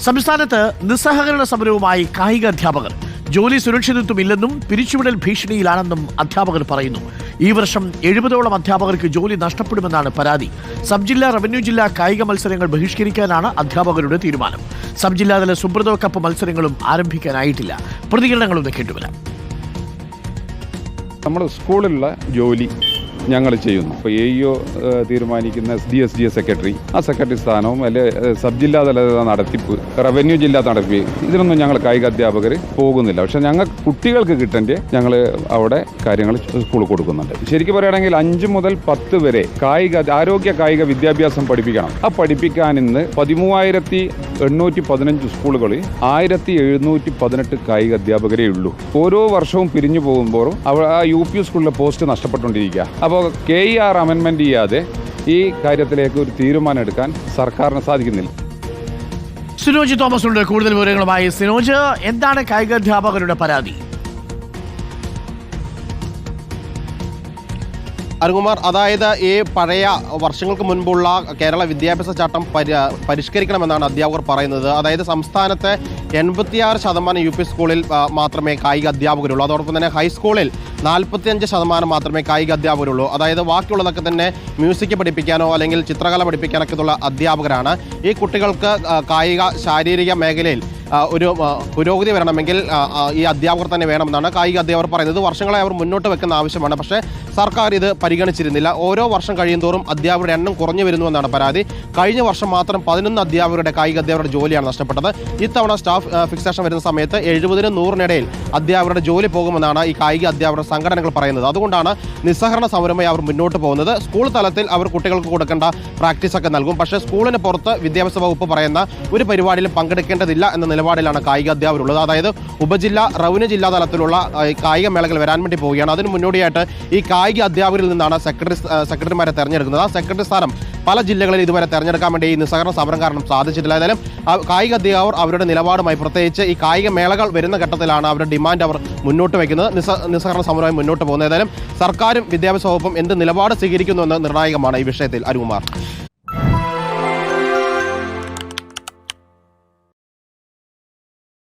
സംസ്ഥാനത്ത് നിസ്സഹകരണ സമരവുമായി കായിക അധ്യാപകർ. ജോലി സുരക്ഷിതത്വമില്ലെന്നും പിരിച്ചുവിടൽ ഭീഷണിയിലാണെന്നും അധ്യാപകർ പറയുന്നു. ഈ വർഷം എഴുപതോളം അധ്യാപകർക്ക് ജോലി നഷ്ടപ്പെടുമെന്നാണ് പരാതി. സബ് ജില്ലാ റവന്യൂ ജില്ലാ കായിക മത്സരങ്ങൾ ബഹിഷ്കരിക്കാനാണ് അധ്യാപകരുടെ തീരുമാനം. സബ് ജില്ലാതല സുബ്രതോ കപ്പ് മത്സരങ്ങളും ആരംഭിക്കാനായിട്ടില്ല. പ്രതികരണങ്ങളൊന്ന് കേട്ടുവരാം. നമ്മുടെ സ്കൂളിലുള്ള ജോലി ഞങ്ങൾ ചെയ്യുന്നു. ഇപ്പോൾ എ ഇഒ തീരുമാനിക്കുന്ന S D S D S secretary ആ സെക്രട്ടറി സ്ഥാനവും അല്ലെ സബ് ജില്ലാ തല നടത്തിപ്പ് റവന്യൂ ജില്ലാ നടത്തിപ്പ് ഇതിനൊന്നും ഞങ്ങൾ കായിക അധ്യാപകർ പോകുന്നില്ല. പക്ഷെ ഞങ്ങൾ കുട്ടികൾക്ക് കിട്ടേണ്ട ഞങ്ങൾ അവിടെ കാര്യങ്ങൾ സ്കൂളിൽ കൊടുക്കുന്നുണ്ട്. ശരിക്കും പറയുകയാണെങ്കിൽ അഞ്ച് മുതൽ പത്ത് വരെ കായിക ആരോഗ്യ കായിക വിദ്യാഭ്യാസം പഠിപ്പിക്കണം. ആ പഠിപ്പിക്കാൻ ഇന്ന് പതിമൂവായിരത്തി എണ്ണൂറ്റി പതിനഞ്ച് സ്കൂളുകളിൽ ആയിരത്തി എഴുന്നൂറ്റി പതിനെട്ട് കായിക അധ്യാപകരേ ഉള്ളൂ. ഓരോ വർഷവും പിരിഞ്ഞു പോകുമ്പോഴും അവ ആ യു പി സ്കൂളിലെ പോസ്റ്റ് നഷ്ടപ്പെട്ടുകൊണ്ടിരിക്കുക. അപ്പോൾ കെ ഇ ആർ അമെൻമെന്റ് ചെയ്യാതെ ഈ കാര്യത്തിലേക്ക് ഒരു തീരുമാനം എടുക്കാൻ സർക്കാരിന് സാധിക്കുന്നില്ല. സിനോജ് തോമസ് ഉണ്ട് കൂടുതൽ വിവരങ്ങളുമായി സിനോജ്. എന്താണ് കായികാധ്യാപകരുടെ പരാതി? അരുകുമാർ അതായത് ഈ പഴയ വർഷങ്ങൾക്ക് മുൻപുള്ള കേരള വിദ്യാഭ്യാസ ചട്ടം പരി പരിഷ്കരിക്കണമെന്നാണ് അധ്യാപകർ പറയുന്നത്. അതായത് സംസ്ഥാനത്തെ എൺപത്തിയാറ് ശതമാനം യു പി സ്കൂളിൽ മാത്രമേ കായിക അധ്യാപകരുള്ളൂ. അതോടൊപ്പം തന്നെ ഹൈസ്കൂളിൽ നാൽപ്പത്തിയഞ്ച് ശതമാനം മാത്രമേ കായിക അധ്യാപകരുള്ളൂ. അതായത് ബാക്കിയുള്ളതൊക്കെ തന്നെ മ്യൂസിക് പഠിപ്പിക്കാനോ അല്ലെങ്കിൽ ചിത്രകല പഠിപ്പിക്കാനൊക്കെ ഉള്ള അധ്യാപകരാണ്. ഈ കുട്ടികൾക്ക് കായിക ശാരീരിക മേഖലയിൽ ഒരു പുരോഗതി വരണമെങ്കിൽ ഈ അധ്യാപകർ തന്നെ വേണമെന്നാണ് കായിക അധ്യാപകർ പറയുന്നത്. വർഷങ്ങളെ അവർ മുന്നോട്ട് വെക്കുന്ന ആവശ്യമാണ്. പക്ഷേ സർക്കാർ ഇത് പരിഗണിച്ചിരുന്നില്ല. ഓരോ വർഷം കഴിയുന്തോറും അധ്യാപകരുടെ എണ്ണം കുറഞ്ഞു വരുന്നുവെന്നാണ് പരാതി. കഴിഞ്ഞ വർഷം മാത്രം പതിനൊന്ന് അധ്യാപകരുടെ കായിക അധ്യാപകരുടെ ജോലിയാണ് നഷ്ടപ്പെട്ടത്. ഇത്തവണ സ്റ്റാഫ് ഫിക്സേഷൻ വരുന്ന സമയത്ത് എഴുപതിനും നൂറിനിടയിൽ അധ്യാപകരുടെ ജോലി പോകുമെന്നാണ് ഈ കായിക അധ്യാപകരുടെ സംഘടനകൾ പറയുന്നത്. അതുകൊണ്ടാണ് നിസ്സഹരണ സമരമായി അവർ മുന്നോട്ട് പോകുന്നത്. സ്കൂൾ തലത്തിൽ അവർ കുട്ടികൾക്ക് കൊടുക്കേണ്ട പ്രാക്ടീസ് ഒക്കെ നൽകും. പക്ഷേ സ്കൂളിന് പുറത്ത് വിദ്യാഭ്യാസ വകുപ്പ് പറയുന്ന ഒരു പരിപാടിയിലും പങ്കെടുക്കേണ്ടതില്ല എന്ന നിലപാടിലാണ് കായിക അധ്യാപകരുള്ളത്. അതായത് ഉപജില്ല റവന്യൂ ജില്ലാ തലത്തിലുള്ള കായിക മേളകൾ വരാൻ വേണ്ടി പോവുകയാണ്. അതിന് മുന്നോടിയായിട്ട് ഈ കായിക അധ്യാപകരിൽ നിന്നാണ് സെക്രട്ടറി സെക്രട്ടറിമാരെ തെരഞ്ഞെടുക്കുന്നത്. ആ സെക്രട്ടറി സ്ഥാനം പല ജില്ലകളിൽ ഇതുവരെ തെരഞ്ഞെടുക്കാൻ വേണ്ടി ഈ നിസ്സഹകരണ സമരം കാരണം സാധിച്ചിട്ടില്ല. ഏതായാലും കായിക അധ്യാപകർ അവരുടെ നിലപാടുമായി പ്രത്യേകിച്ച് ഈ കായിക മേളകൾ വരുന്ന ഘട്ടത്തിലാണ് അവരുടെ ഡിമാൻഡ് അവർ മുന്നോട്ട് വയ്ക്കുന്നത്. നിസ്സ നിസ്സഹകരണ സമരമായി മുന്നോട്ട് പോകുന്നത്. ഏതായാലും സർക്കാരും വിദ്യാഭ്യാസ വകുപ്പും എന്ത് നിലപാട് സ്വീകരിക്കുന്നു എന്ന് നിർണായകമാണ് ഈ വിഷയത്തിൽ അരുകുമാർ